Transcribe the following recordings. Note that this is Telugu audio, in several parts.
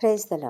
ప్రైజ్ ద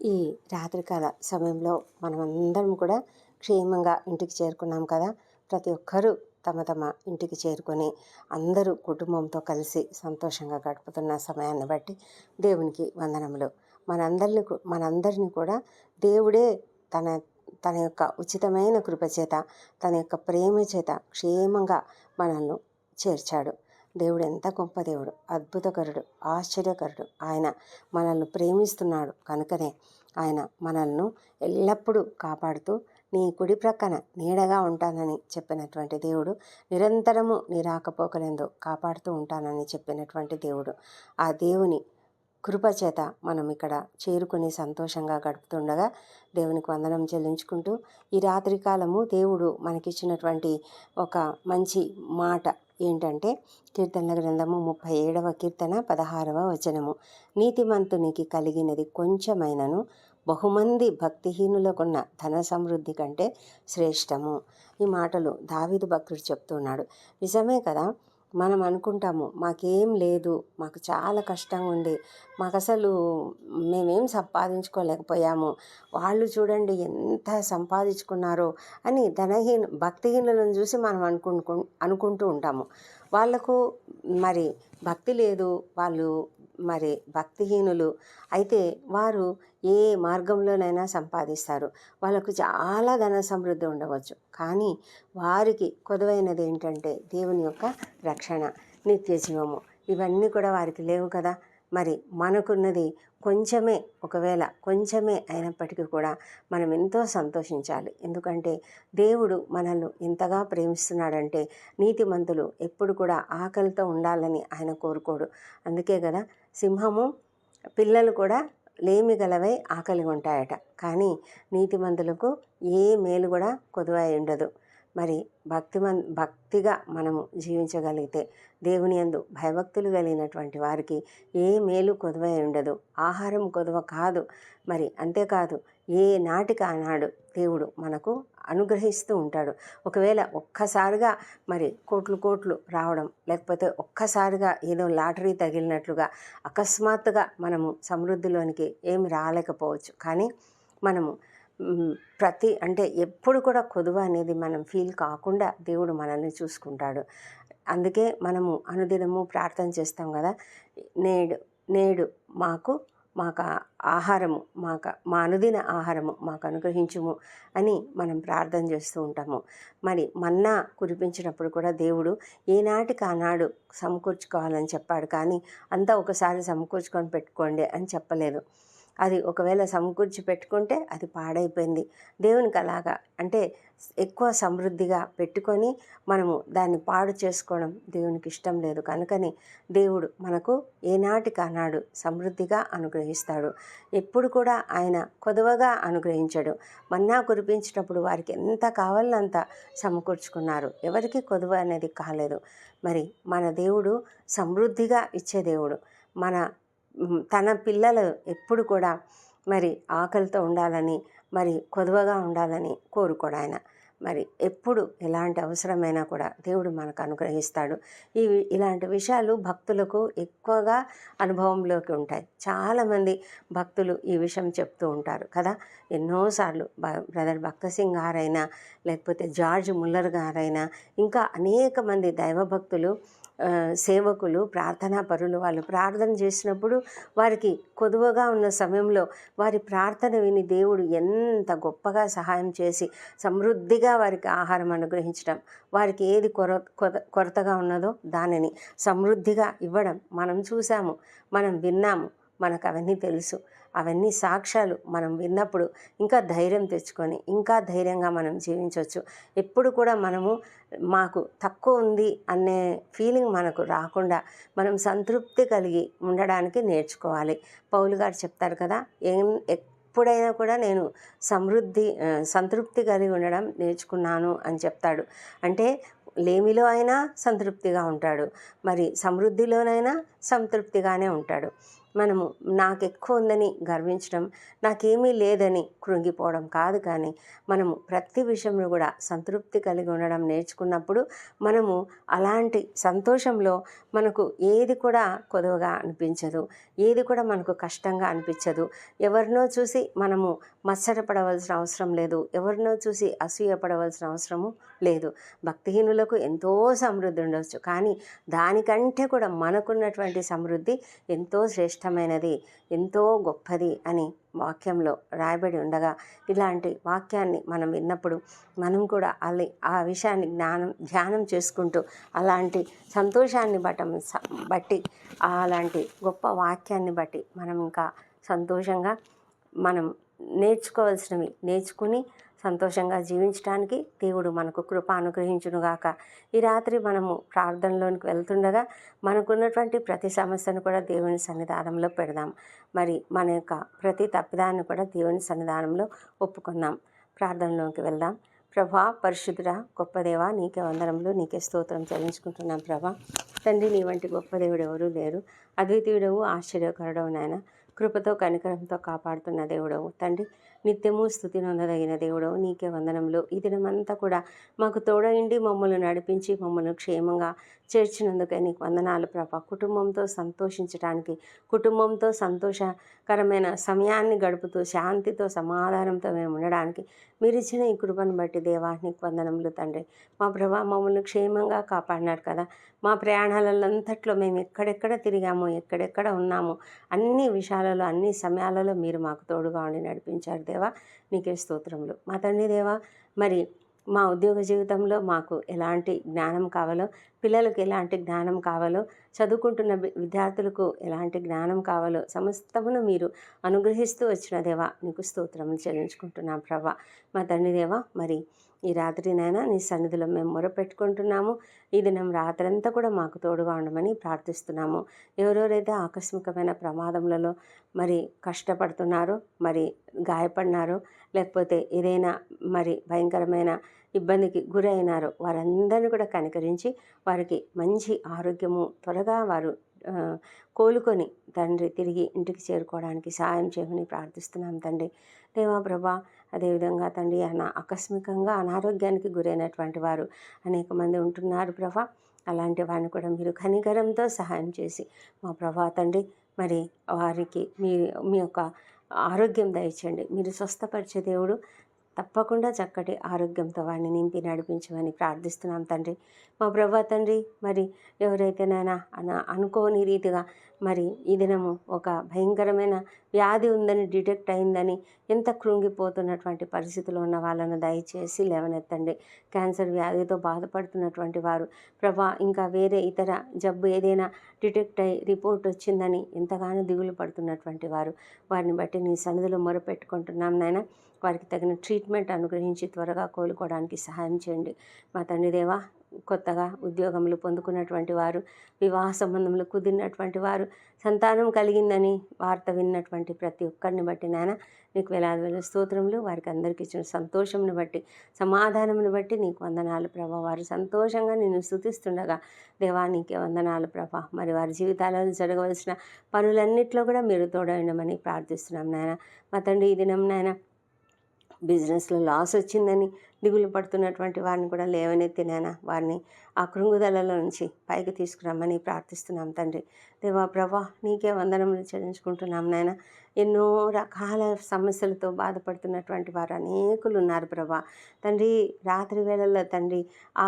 ఈ రాత్రికాల సమయంలో మనమందరం కూడా క్షేమంగా ఇంటికి చేరుకున్నాం కదా. ప్రతి ఒక్కరూ తమ తమ ఇంటికి చేరుకొని అందరూ కుటుంబంతో కలిసి సంతోషంగా గడుపుతున్న సమయాన్ని బట్టి దేవునికి వందనములు. మనందరిని మనందరినీ కూడా దేవుడే తన తన యొక్క ఉచితమైన కృప చేత తన యొక్క ప్రేమ చేత క్షేమంగా మనల్ని చేర్చాడు. దేవుడు ఎంత గొప్ప దేవుడు అద్భుతకరుడు ఆశ్చర్యకరుడు. ఆయన మనల్ని ప్రేమిస్తున్నాడు కనుకనే ఆయన మనల్ని ఎల్లప్పుడూ కాపాడుతూ నీ కుడి ప్రక్కన నీడగా ఉంటానని చెప్పినటువంటి దేవుడు నిరంతరము నీ రాకపోకలందు కాపాడుతూ ఉంటానని చెప్పినటువంటి దేవుడు. ఆ దేవుని కృపచేత మనం ఇక్కడ చేరుకుని సంతోషంగా గడుపుతుండగా దేవునికి వందనం చెల్లించుకుంటూ ఈ రాత్రి కాలము దేవుడు మనకిచ్చినటువంటి ఒక మంచి మాట ఏంటంటే కీర్తనల గ్రంథము ముప్పై ఏడవ కీర్తన పదహారవ వచనము. నీతిమంతునికి కలిగినది కొంచెమైనను బహుమంది భక్తిహీనులకున్న ధన సమృద్ధి కంటే శ్రేష్టము. ఈ మాటలు దావిదు భక్తుడు చెప్తున్నాడు. నిజమే కదా? మనం అనుకుంటాము మాకేం లేదు మాకు చాలా కష్టంగా ఉంది మాకు అసలు మేమేం సంపాదించుకోలేకపోయాము వాళ్ళు చూడండి ఎంత సంపాదించుకున్నారో అని ధనహీన భక్తిహీనులను చూసి మనం అనుకుంటు అనుకుంటూ ఉంటాము. వాళ్ళకు మరి భక్తి లేదు వాళ్ళు మరి భక్తిహీనులు. అయితే వారు ఏ మార్గంలోనైనా సంపాదిస్తారు. వాళ్ళకు చాలా ధన సమృద్ధి ఉండవచ్చు. కానీ వారికి కొదువైనది ఏంటంటే దేవుని యొక్క రక్షణ నిత్య జీవము. ఇవన్నీ కూడా వారికి లేవు కదా. మరి మనకున్నది కొంచెమే ఒకవేళ కొంచెమే అయినప్పటికీ కూడా మనం ఎంతో సంతోషించాలి. ఎందుకంటే దేవుడు మనల్ని ఎంతగా ప్రేమిస్తున్నాడంటే నీతిమంతులు ఎప్పుడు కూడా ఆకలితో ఉండాలని ఆయన కోరుకోడు. అందుకే కదా సింహము పిల్లలు కూడా లేమి గలవై ఆకలి ఉంటాయట కానీ నీతిమంతులకు ఏ మేలు కూడా కొదువై ఉండదు. మరి భక్తిమన్ భక్తిగా మనము జీవించగలిగితే దేవుని యందు భయభక్తులు కలిగినటువంటి వారికి ఏ మేలు కొదువై ఉండదు. ఆహారం కొదువ కాదు. మరి అంతేకాదు ఏ నాటికి ఆనాడు దేవుడు మనకు అనుగ్రహిస్తూ ఉంటాడు. ఒకవేళ ఒక్కసారిగా మరి కోట్లు కోట్లు రావడం లేకపోతే ఒక్కసారిగా ఏదో లాటరీ తగిలినట్లుగా అకస్మాత్తుగా మనము సమృద్ధిలోనికి ఏమి రాలేకపోవచ్చు. కానీ మనము ప్రతి అంటే ఎప్పుడు కూడా కొదువ అనేది మనం ఫీల్ కాకుండా దేవుడు మనల్ని చూసుకుంటాడు. అందుకే మనము అనుదినము ప్రార్థన చేస్తాం కదా. నేడు నేడు మాకు మాకు ఆహారము మాకు మా అనుదిన ఆహారము మాకు అనుగ్రహించుము అని మనం ప్రార్థన చేస్తూ ఉంటాము. మరి మన్నా కురిపించినప్పుడు కూడా దేవుడు ఏనాటికి ఆనాడు సమకూర్చుకోవాలని చెప్పాడు కానీ అంతా ఒకసారి సమకూర్చుకొని పెట్టుకోండి అని చెప్పలేదు. అది ఒకవేళ సమకూర్చి పెట్టుకుంటే అది పాడైపోయింది. దేవునికి అలాగా. అంటే ఎక్కువ సమృద్ధిగా పెట్టుకొని మనము దాన్ని పాడు చేసుకోవడం దేవునికి ఇష్టం లేదు. కనుకని దేవుడు మనకు ఏనాటికి ఆనాడు సమృద్ధిగా అనుగ్రహిస్తాడు. ఎప్పుడు కూడా ఆయన కొదవగా అనుగ్రహించడు. మన్నా కురిపించినప్పుడు వారికి ఎంత కావాలంత సమకూర్చుకున్నారు. ఎవరికి కొదువ అనేది కాలేదు. మరి మన దేవుడు సమృద్ధిగా ఇచ్చే దేవుడు. మన తన పిల్లలు ఎప్పుడు కూడా మరి ఆకలితో ఉండాలని మరి కొదువగా ఉండాలని కోరుకోడు ఆయన. మరి ఎప్పుడు ఎలాంటి అవసరమైనా కూడా దేవుడు మనకు అనుగ్రహిస్తాడు. ఈ ఇలాంటి విషయాలు భక్తులకు ఎక్కువగా అనుభవంలోకి ఉంటాయి. చాలామంది భక్తులు ఈ విషయం చెప్తూ ఉంటారు కదా. ఎన్నోసార్లు బ- బ్రదర్ భక్త సింగ్ గారైనా లేకపోతే జార్జ్ ముల్లర్ గారైనా ఇంకా అనేక మంది దైవభక్తులు సేవకులు ప్రార్థనా పరులు వాళ్ళు ప్రార్థన చేసినప్పుడు వారికి కొదువగా ఉన్న సమయంలో వారి ప్రార్థన విని దేవుడు ఎంత గొప్పగా సహాయం చేసి సమృద్ధిగా వారికి ఆహారం అనుగ్రహించడం వారికి ఏది కొర కొర- కొరతగా ఉన్నదో దానిని సమృద్ధిగా ఇవ్వడం మనం చూసాము మనం విన్నాము మనకు అవన్నీ తెలుసు. అవన్నీ సాక్ష్యాలు మనం విన్నప్పుడు ఇంకా ధైర్యం తెచ్చుకొని ఇంకా ధైర్యంగా మనం జీవించవచ్చు ఎప్పుడు కూడా మనము మాకు తక్కువ ఉంది అనే ఫీలింగ్ మనకు రాకుండా మనం సంతృప్తి కలిగి ఉండడానికి నేర్చుకోవాలి. పౌలు గారు చెప్తారు కదా ఏం ఎప్పుడైనా కూడా నేను సమృద్ధి సంతృప్తి కలిగి ఉండడం నేర్చుకున్నాను అని చెప్తాడు. అంటే లేమిలో అయినా సంతృప్తిగా ఉంటాడు. మరి సమృద్ధిలోనైనా సంతృప్తిగానే ఉంటాడు. మనము నాకు ఎక్కువ ఉందని గర్వించడం నాకేమీ లేదని కృంగిపోవడం కాదు కానీ మనము ప్రతి విషయంలో కూడా సంతృప్తి కలిగి ఉండడం నేర్చుకున్నప్పుడు మనము అలాంటి సంతోషంలో మనకు ఏది కూడా కొదవగా అనిపించదు. ఏది కూడా మనకు కష్టంగా అనిపించదు. ఎవరినో చూసి మనము మత్సరపడవలసిన అవసరం లేదు. ఎవరినో చూసి అసూయపడవలసిన అవసరము లేదు. భక్తిహీనులకు ఎంతో సమృద్ధి ఉండవచ్చు కానీ దానికంటే కూడా మనకున్నటువంటి సమృద్ధి ఎంతో శ్రేష్టమైనది ఎంతో గొప్పది అని వాక్యంలో రాయబడి ఉండగా ఇలాంటి వాక్యాన్ని మనం విన్నప్పుడు మనం కూడా అల్లి ఆ విషయాన్ని జ్ఞానం ధ్యానం చేసుకుంటూ అలాంటి సంతోషాన్ని బట్ట బట్టి అలాంటి గొప్ప వాక్యాన్ని బట్టి మనం ఇంకా సంతోషంగా మనం నేర్చుకోవాల్సినవి. నేర్చుకుని సంతోషంగా జీవించడానికి దేవుడు మనకు కృప అనుగ్రహించునుగాక. ఈ రాత్రి మనము ప్రార్థనలోనికి వెళ్తుండగా మనకున్నటువంటి ప్రతి సమస్యను కూడా దేవుని సన్నిధానంలో పెడదాం. మరి మన యొక్క ప్రతి తప్పిదాన్ని కూడా దేవుని సన్నిధానంలో ఒప్పుకుందాం. ప్రార్థనలోకి వెళ్దాం. ప్రభా పరిశుద్ధుడ గొప్ప దేవ నీకే వందనములు నీకే స్తోత్రం చెల్లించుకుంటున్నాం ప్రభా. తండ్రి నీ వంటి గొప్ప దేవుడు ఎవరూ లేరు. అద్వితీయుడవు ఆశ్చర్యకరుడవు నాయన. కృపతో కనికరంతో కాపాడుతున్న దేవుడవు. తండ్రి నిత్యము స్థుతి నొందదగిన దేవుడవు నీకే వందనములు. ఈ దినమంతా కూడా మాకు తోడయిండి మమ్మల్ని నడిపించి మమ్మల్ని క్షేమంగా చేర్చినందుకే నీకు వందనాలు ప్రభ. కుటుంబంతో సంతోషించడానికి కుటుంబంతో సంతోషకరమైన సమయాన్ని గడుపుతూ శాంతితో సమాధానంతో మేము ఉండడానికి మీరు ఇచ్చిన ఈ కృపను బట్టి దేవా నీకు వందనములు తండ్రి. మా ప్రభా మమ్మల్ని క్షేమంగా కాపాడినారు కదా. మా ప్రయాణాలంతట్లో మేము ఎక్కడెక్కడ తిరిగాము ఎక్కడెక్కడ ఉన్నాము అన్ని విషయాలలో అన్ని సమయాలలో మీరు మాకు తోడుగా ఉండి నడిపించారు దేవా నీకే స్తోత్రములు. మా తండ్రి దేవా మరి మా ఉద్యోగ జీవితంలో మాకు ఎలాంటి జ్ఞానం కావాలో పిల్లలకు ఎలాంటి జ్ఞానం కావాలో చదువుకుంటున్న విద్యార్థులకు ఎలాంటి జ్ఞానం కావాలో సమస్తమును మీరు అనుగ్రహిస్తూ వచ్చిన దేవా నీకు స్తోత్రములు చెల్లించుకుంటున్నాం ప్రభా. మా తండ్రి దేవా మరి ఈ రాత్రినైనా నీ సన్నిధిలో మేము మొరపెట్టుకుంటున్నాము. ఈ దినం రాత్రంతా కూడా మాకు తోడుగా ఉండమని ప్రార్థిస్తున్నాము. ఎవరెవరైతే ఆకస్మికమైన ప్రమాదములలో మరి కష్టపడుతున్నారో మరి గాయపడినారో లేకపోతే ఏదైనా మరి భయంకరమైన ఇబ్బందికి గురైనారో. వారందరినీ కూడా కనికరించి వారికి మంచి ఆరోగ్యము త్వరగా వారు కోలుకొని తండ్రి తిరిగి ఇంటికి చేరుకోవడానికి సహాయం చేయమని ప్రార్థిస్తున్నాం తండ్రి. దేవా ప్రభా అదేవిధంగా తండ్రి అనా ఆకస్మికంగా అనారోగ్యానికి గురైనటువంటి వారు అనేక మంది ఉంటున్నారు ప్రభా. అలాంటి వారిని కూడా మీరు కనికరంతో సహాయం చేసి మా ప్రభా తండ్రి మరి వారికి మీ మీ యొక్క ఆరోగ్యం దయచేయండి. మీరు స్వస్థపరిచే దేవుడు తప్పకుండా చక్కటి ఆరోగ్యంతో వాడిని నింపి నడిపించమని ప్రార్థిస్తున్నాం తండ్రి. మా ప్రభా తండ్రి మరి ఎవరైతే నాయన అన అనుకోని రీతిగా మరి ఈ దినము ఒక భయంకరమైన వ్యాధి ఉందని డిటెక్ట్ అయిందని ఎంత కృంగిపోతున్నటువంటి పరిస్థితిలో ఉన్న వాళ్ళను దయచేసి లేవనెత్తండి. క్యాన్సర్ వ్యాధితో బాధపడుతున్నటువంటి వారు ప్రభా ఇంకా వేరే ఇతర జబ్బు ఏదైనా డిటెక్ట్ అయ్యి రిపోర్ట్ వచ్చిందని ఎంతగానో దిగులు పడుతున్నటువంటి వారు వారిని బట్టి నీ సన్నిధిలో మొరపెట్టుకుంటున్నాం నాయన. వారికి తగిన ట్రీట్మెంట్ అనుగ్రహించి త్వరగా కోలుకోవడానికి సహాయం చేయండి. మా తండ్రి దేవా కొత్తగా ఉద్యోగములు పొందుకున్నటువంటి వారు వివాహ సంబంధములు కుదిరినటువంటి వారు సంతానం కలిగిందని వార్త విన్నటువంటి ప్రతి ఒక్కరిని బట్టి నాయన నీకు వేలాది వేల స్తోత్రములు. వారికి అందరికీ ఇచ్చిన సంతోషమును బట్టి సమాధానమును బట్టి నీకు వందనాలు ప్రభా. వారు సంతోషంగా నిన్ను స్థుతిస్తుండగా దేవా నీకే వందనాలు ప్రభా. మరి వారి జీవితాలలో జరగవలసిన పనులన్నింటిలో కూడా మీరు తోడైనమని ప్రార్థిస్తున్నాం నాయన. మా తండ్రి ఈ దినం నాయన బిజినెస్లో లాస్ వచ్చిందని దిగులు పడుతున్నటువంటి వారిని కూడా లేవనెత్తి వారిని ఆ కృంగుదలలో నుంచి పైకి తీసుకురమ్మని ప్రార్థిస్తున్నాం తండ్రి. దేవా ప్రభా నీకే వందనములు చెల్లించుకుంటున్నాం నాయన. ఎన్నో రకాల సమస్యలతో బాధపడుతున్నటువంటి వారు అనేకులు ఉన్నారు ప్రభా. తండ్రి రాత్రి వేళల్లో తండ్రి ఆ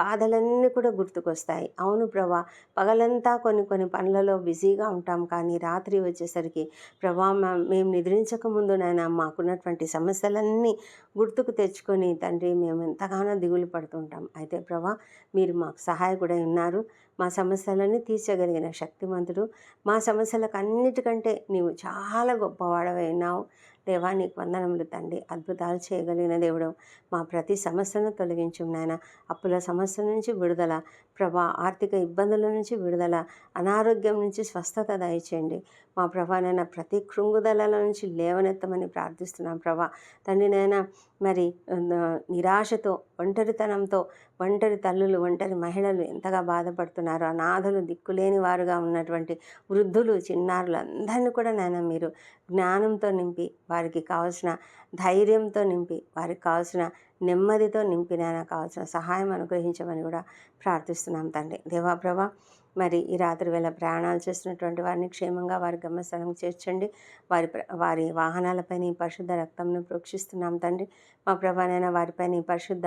బాధలన్నీ కూడా గుర్తుకొస్తాయి. అవును ప్రభా పగలంతా కొన్ని కొన్ని పనులలో బిజీగా ఉంటాం కానీ రాత్రి వచ్చేసరికి ప్రభా మేము నిద్రించక ముందు నాయన మాకున్నటువంటి సమస్యలన్నీ గుర్తుకు తెచ్చుకొని తండ్రి మేము ఎంతగానో దిగులు పడుతుంటాం. అయితే ప్రభా మీరు మాకు సహాయకుడై ఉన్నారు. మా సమస్యలన్నీ తీర్చగలిగిన శక్తిమంతుడు. మా సమస్యలకు అన్నిటికంటే నీవు చాలా గొప్పవాడవై ఉన్నావు. దేవా నీకు వందనములు తండ్రి. అద్భుతాలు చేయగలిగిన దేవుడు. మా ప్రతి సమస్యను తొలగించు నాయన. అప్పుల సమస్య నుంచి విడుదల ప్రభా ఆర్థిక ఇబ్బందుల నుంచి విడుదల అనారోగ్యం నుంచి స్వస్థత దయచేయండి. మా ప్రభానైనా ప్రతి కృంగుదల నుంచి లేవనెత్తమని ప్రార్థిస్తున్నాం ప్రభా. తండ్రినైనా మరి నిరాశతో ఒంటరితనంతో ఒంటరి తల్లులు ఒంటరి మహిళలు ఎంతగా బాధపడుతున్నారు. అనాథలు దిక్కులేని వారుగా ఉన్నటువంటి వృద్ధులు చిన్నారులు అందరినీ కూడా నాయన మీరు జ్ఞానంతో నింపి వారికి కావాల్సిన ధైర్యంతో నింపి వారికి కావాల్సిన నెమ్మదితో నింపి నాయన కావాల్సిన సహాయం అనుగ్రహించమని కూడా ప్రార్థిస్తున్నాం తండ్రి. దేవాప్రభ మరి ఈ రాత్రి వేళ ప్రయాణాలు చేస్తున్నటువంటి వారిని క్షేమంగా వారి గమ్యస్థలం చేర్చండి. వారి వారి వాహనాలపైన ఈ పరిశుద్ధ రక్తంను ప్రోక్షిస్తున్నాం తండ్రి. మా ప్రభానైనా వారిపైన ఈ పరిశుద్ధ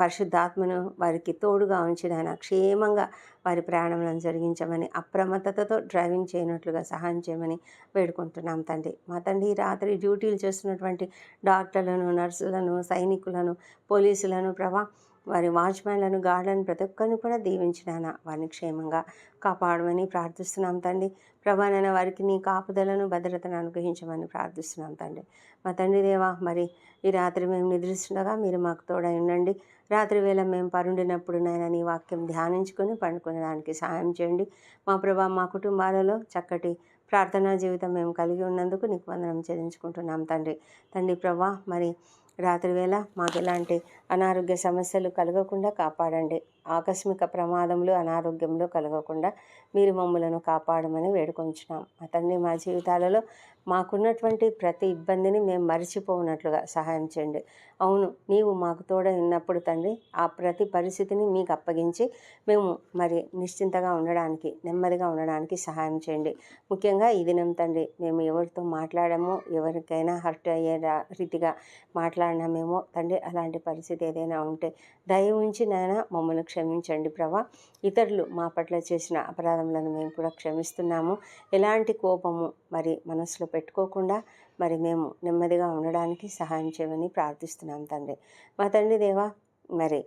పరిశుద్ధాత్మను వారికి తోడుగా ఉంచిన క్షేమంగా వారి ప్రయాణంలో జరిగించమని అప్రమత్తతతో డ్రైవింగ్ చేయనట్లుగా సహాయం చేయమని వేడుకుంటున్నాం తండ్రి. మా తండ్రి ఈ రాత్రి డ్యూటీలు చేస్తున్నటువంటి డాక్టర్లను నర్సులను సైనికులను పోలీసులను ప్రభా వారి వాచ్మెన్లను గార్డెన్ ప్రతి ఒక్కరిని కూడా దీవించినాన వారిని క్షేమంగా కాపాడమని ప్రార్థిస్తున్నాం తండ్రి. ప్రభానైనా వారికి నీ కాపుదలను భద్రతను అనుగ్రహించమని ప్రార్థిస్తున్నాం తండ్రి. మా తండ్రి దేవా మరి ఈ రాత్రి మేము నిద్రిస్తుండగా మీరు మాకు తోడై ఉండండి. రాత్రి వేళ మేము పరుండినప్పుడు నైనా నీ వాక్యం ధ్యానించుకొని పండుకునడానికి సహాయం చేయండి. మా ప్రభా మా కుటుంబాలలో చక్కటి ప్రార్థనా జీవితం మేము కలిగి ఉన్నందుకు నీకు వందనం చెల్లించుకుంటున్నాం తండ్రి. తండ్రి ప్రభా మరి రాత్రివేళ మాకు ఎలాంటి అనారోగ్య సమస్యలు కలగకుండా కాపాడండి. ఆకస్మిక ప్రమాదములు అనారోగ్యంలో కలగకుండా మీరు మమ్మలను కాపాడమని వేడుకొంచున్నాం. అతన్ని తండ్రి మా జీవితాలలో మాకున్నటువంటి ప్రతి ఇబ్బందిని మేము మరిచిపోనట్లుగా సహాయం చేయండి. అవును నీవు మాకు తోడ ఉన్నప్పుడు తండ్రి ఆ ప్రతి పరిస్థితిని మీకు అప్పగించి మేము మరి నిశ్చింతగా ఉండడానికి నెమ్మదిగా ఉండడానికి సహాయం చేయండి. ముఖ్యంగా ఈ దినం తండ్రి మేము ఎవరితో మాట్లాడామో ఎవరికైనా హర్ట్ అయ్యే రా- రీతిగా మాట్లాడినామేమో తండ్రి అలాంటి పరిస్థితి ఏదైనా ఉంటే దయ ఉంచి నాయన మమ్మల్ని క్షమించండి ప్రభా. ఇతరులు మా పట్ల చేసిన అపరాధములను మేము కూడా క్షమిస్తున్నాము. ఎలాంటి కోపము మరి మనసులో పెట్టుకోకుండా మరి మేము నెమ్మదిగా ఉండడానికి సహాయం చేయమని ప్రార్థిస్తున్నాం తండ్రి. మా తండ్రి దేవా మరి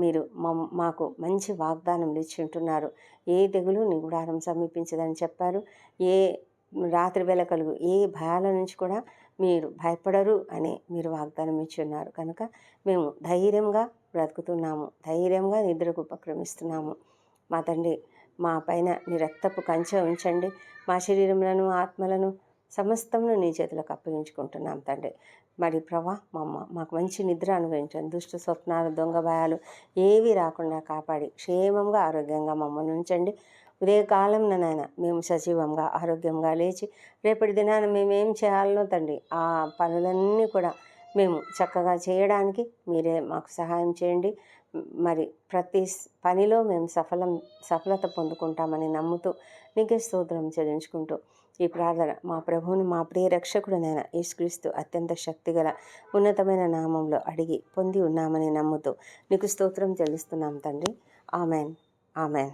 మీరు మా మాకు మంచి వాగ్దానం ఇచ్చి ఉంటున్నారు. ఏ తెగులు నీ గుడారం సమీపించదని చెప్పారు. ఏ రాత్రి వేళ కలుగు ఏ భయాల నుంచి కూడా మీరు భయపడరు అని మీరు వాగ్దానం ఇచ్చి ఉన్నారు. కనుక మేము ధైర్యంగా బ్రతుకుతున్నాము. ధైర్యంగా నిద్రకు ఉపక్రమిస్తున్నాము. మా తండ్రి మా పైన నీ రక్తపు కంచె ఉంచండి. మా శరీరములను ఆత్మలను సమస్తమును నీ చేతులకు అప్పగించుకుంటున్నాం తండ్రి. మరి ప్రభా మా అమ్మ మాకు మంచి నిద్ర అనుభవించండి దుష్ట స్వప్నాలు దొంగ భయాలు ఏవి రాకుండా కాపాడి క్షేమంగా ఆరోగ్యంగా మమ్మల్ని ఉంచండి. ఉదయకాలం నాయన మేము సజీవంగా ఆరోగ్యంగా లేచి రేపటి దినాన మేమేం చేయాలనో తండ్రి ఆ పనులన్నీ కూడా మేము చక్కగా చేయడానికి మీరే మాకు సహాయం చేయండి. మరి ప్రతి పనిలో మేము సఫలం సఫలత పొందుకుంటామని నమ్ముతూ నీకే స్తోత్రం చెల్లించుకుంటూ ఈ ప్రార్థన మా ప్రభువును మా ప్రియ రక్షకుడనైన యేసుక్రీస్తు అత్యంత శక్తిగల ఉన్నతమైన నామంలో అడిగి పొంది ఉన్నామని నమ్ముతూ నీకు స్తోత్రం చెల్లిస్తున్నాం తండ్రి. ఆమెన్. ఆమెన్.